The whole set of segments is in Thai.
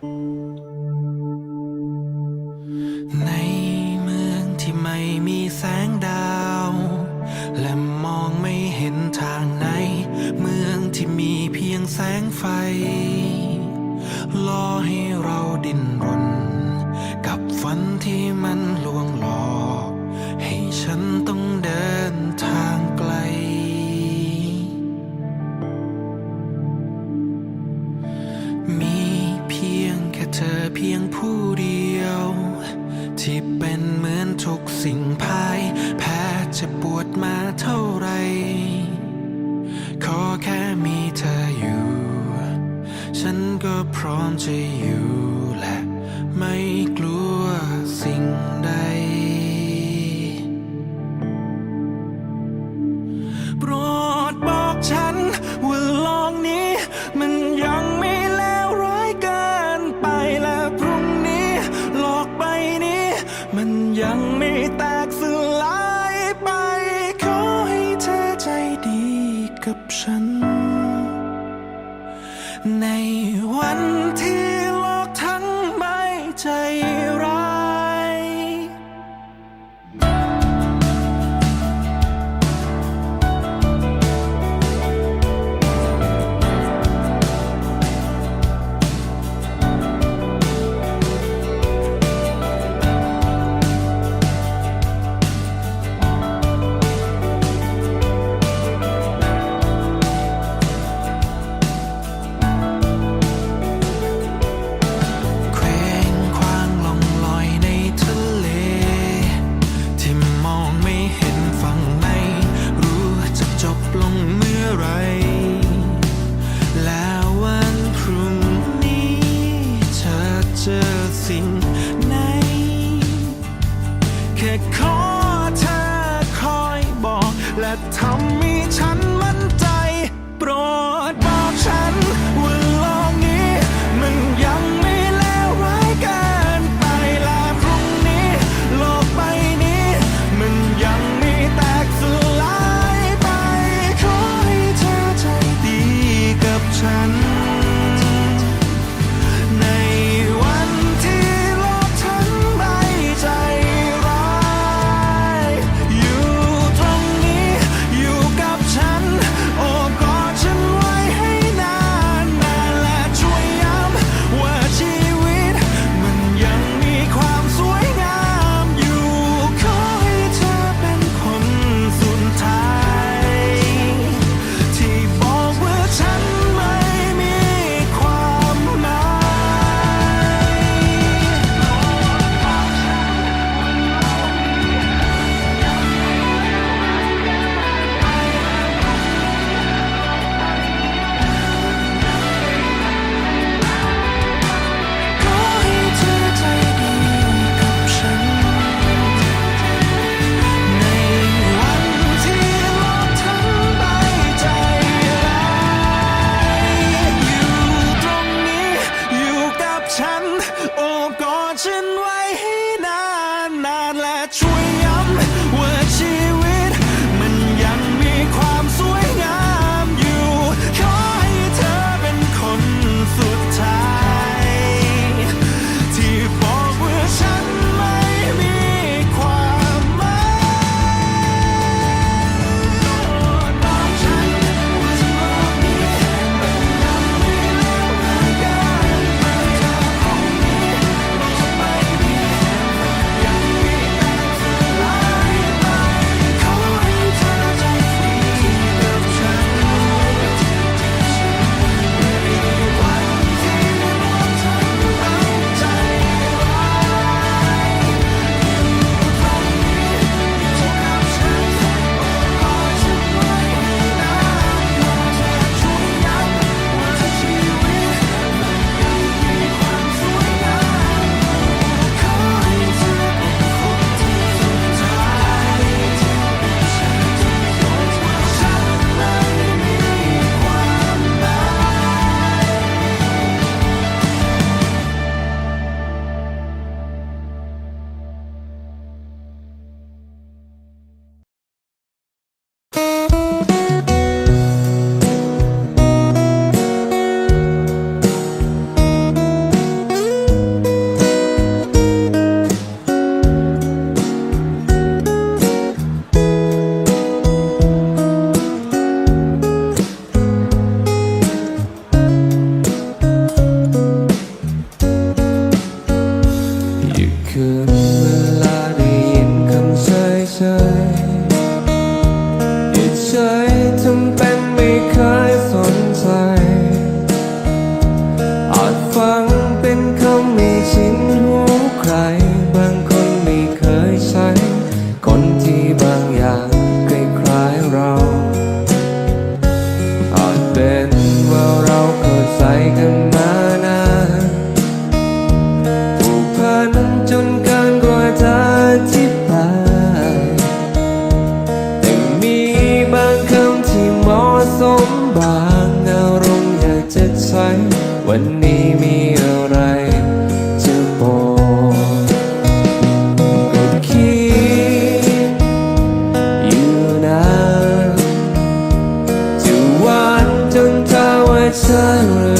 ในเมืองที่ไม่มีแสงดาว และมองไม่เห็นทางไนเมืองที่มีเพียงแสงไฟ ที่เป็นเหมือนทุกสิ่งพาย แพ้จะปวดมาเท่าไร ขอแค่มีเธออยู่ ฉันก็พร้อมจะอยู่และไม่กลัว Time.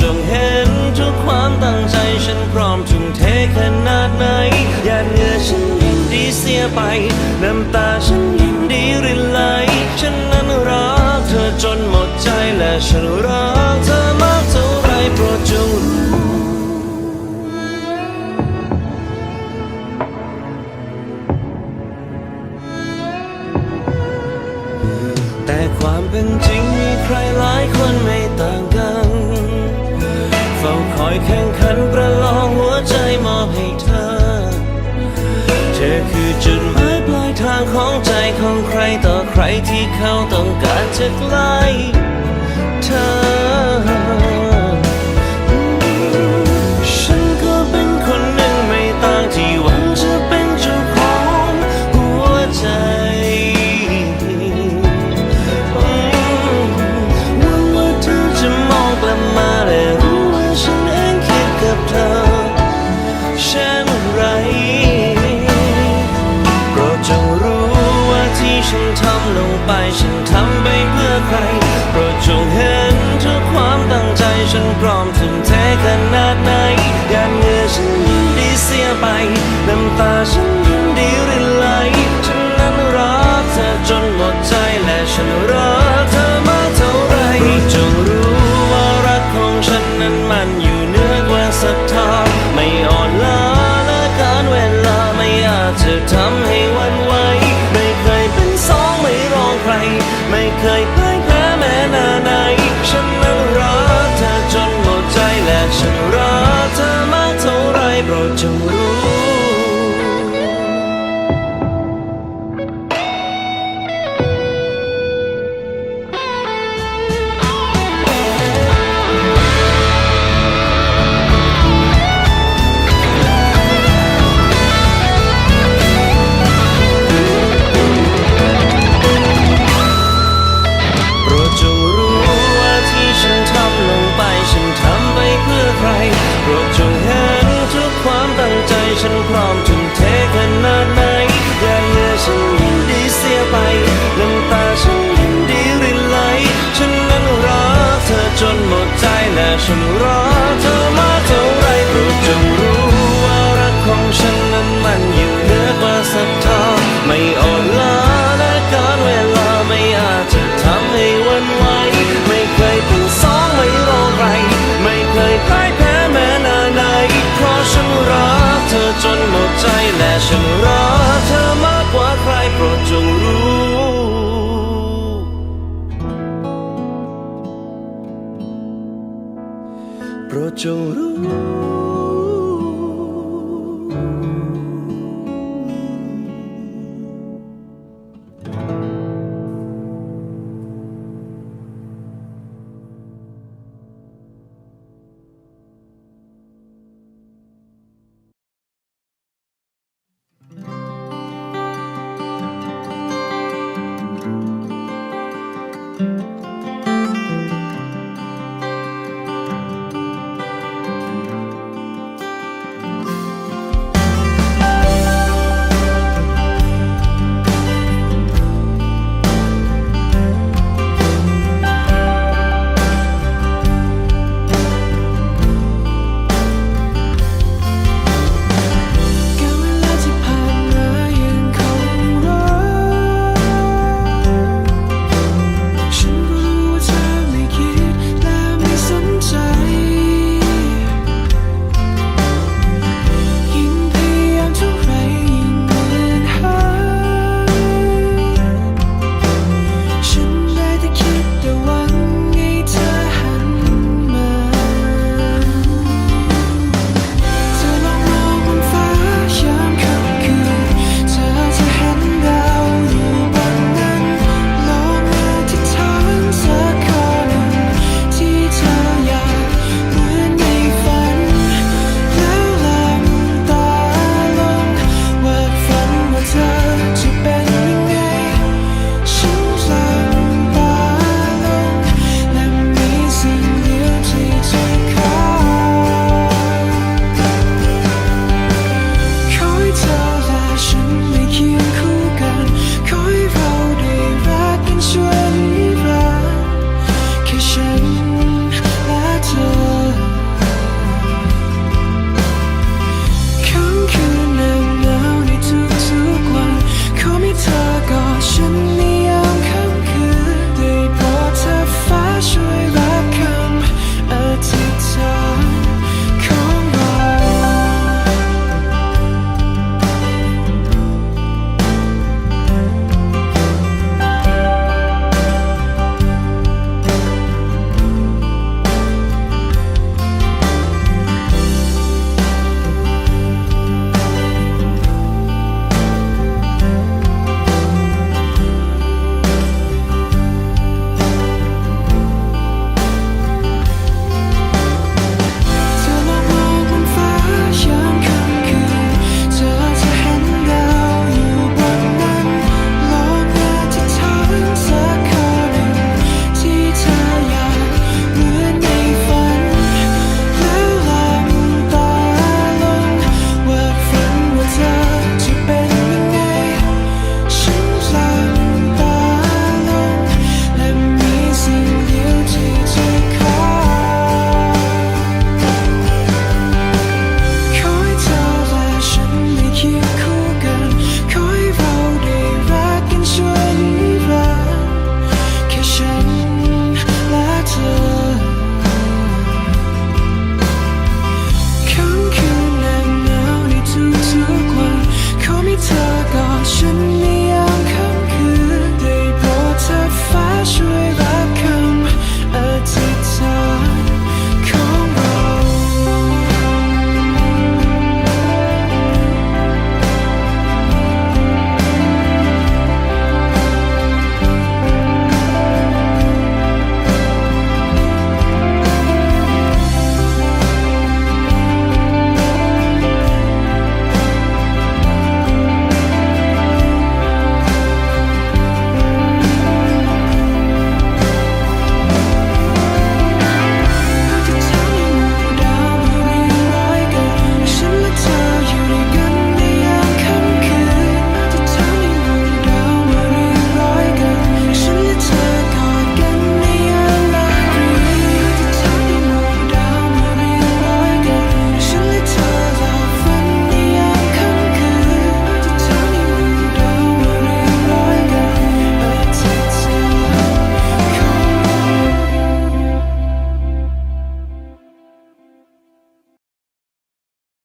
จงเห็นทุกความตั้งใจฉันพร้อมทุ่มเทขนาดไหนหยาดเหงื่อฉันยินดีเสียไป น้ำตาฉันยินดีรินไหล ฉันนั้นรักเธอจนหมดใจและฉันรักเธอมากเท่าไรโปรดจงรู้ แข่งขันประลองหัวใจมอบให้เธอ เธอคือจุดหมายปลายทางของใจของใครต่อใครที่เขาต้องการจะใกล้เธอ จงรู้ว่าที่ฉันทำลงไป ฉันทำไปเพื่อใคร โปรดจงเห็นทุกความตั้งใจฉันพร้อมทุ่มเทขนาดไหนยานเงื่อฉันยินดีเสียไป น้ำตาฉันยินดีรินไหลฉันนั้นรักเธอจนหมดใจและฉันรัก ไม่เคยพ่ายแพ้แม้นาไหนฉันนั้นรอเธอจนหมดใจและฉันรอเธอมากเท่าไรโปรดจงรู้ ฉันรักเธอ çorur